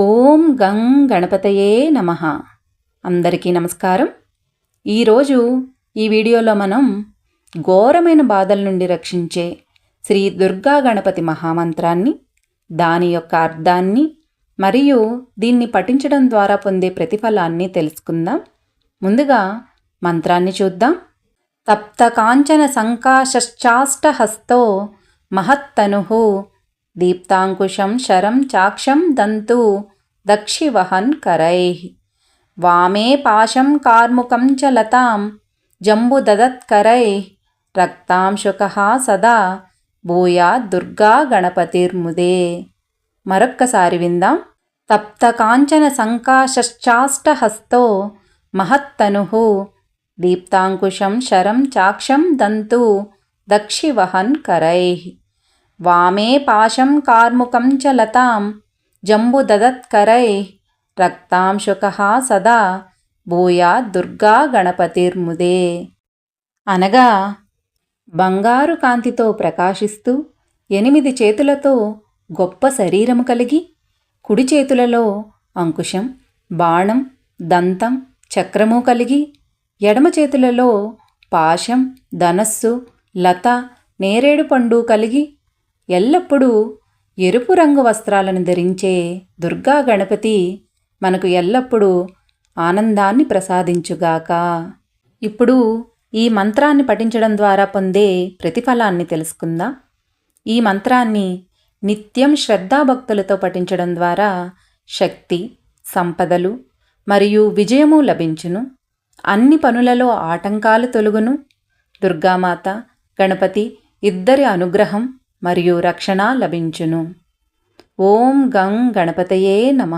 ఓం గం గణపతయే నమ. అందరికీ నమస్కారం. ఈరోజు ఈ వీడియోలో మనం ఘోరమైన బాధల నుండి రక్షించే శ్రీ దుర్గా గణపతి మహామంత్రాన్ని దాని యొక్క అర్థాన్ని మరియు దీన్ని పఠించడం ద్వారా పొందే ప్రతిఫలాన్ని తెలుసుకుందాం. ముందుగా మంత్రాన్ని చూద్దాం. తప్త కాంచన సంకాశ్చాష్టహస్తో మహత్తను దీప్తాంకుశం శరం చాక్షం దంతు దక్షివహన్ కరై వామే పాశం కార్ముకం చ లతాం జంబుదదత్కరై రక్తాంశుక సదా భూయా దుర్గా గణపతిర్ముదే మరొక్కసారి విందాం తప్త కాంచన సంకాశ్చాష్టహస్తో మహత్తను దీప్తాంకుశం శరం చాక్షం దంతు దక్షివహన్ కరై వామే పాశం కార్ముకం చ లతాం జంబుదదత్కరై రక్తాంశుక సదా భూయా దుర్గా గణపతిర్ముదే. అనగా బంగారు కాంతితో ప్రకాశిస్తూ ఎనిమిది చేతులతో గొప్ప శరీరము కలిగి కుడి చేతులలో అంకుశం బాణం దంతం చక్రము కలిగి ఎడమ చేతులలో పాశం ధనస్సు లత నేరేడు పండు కలిగి ఎల్లప్పుడూ ఎరుపు రంగు వస్త్రాలను ధరించే దుర్గా గణపతి మనకు ఎల్లప్పుడూ ఆనందాన్ని ప్రసాదించుగాక. ఇప్పుడు ఈ మంత్రాన్ని పఠించడం ద్వారా పొందే ప్రతిఫలాన్ని తెలుసుకుందాం. ఈ మంత్రాన్ని నిత్యం శ్రద్ధాభక్తులతో పఠించడం ద్వారా శక్తి సంపదలు మరియు విజయము లభించును. అన్ని పనులలో ఆటంకాలు తొలుగును. దుర్గామాత గణపతి ఇద్దరి అనుగ్రహం మరియు రక్షణ లభించును. ఓం గం గణపతయే నమ.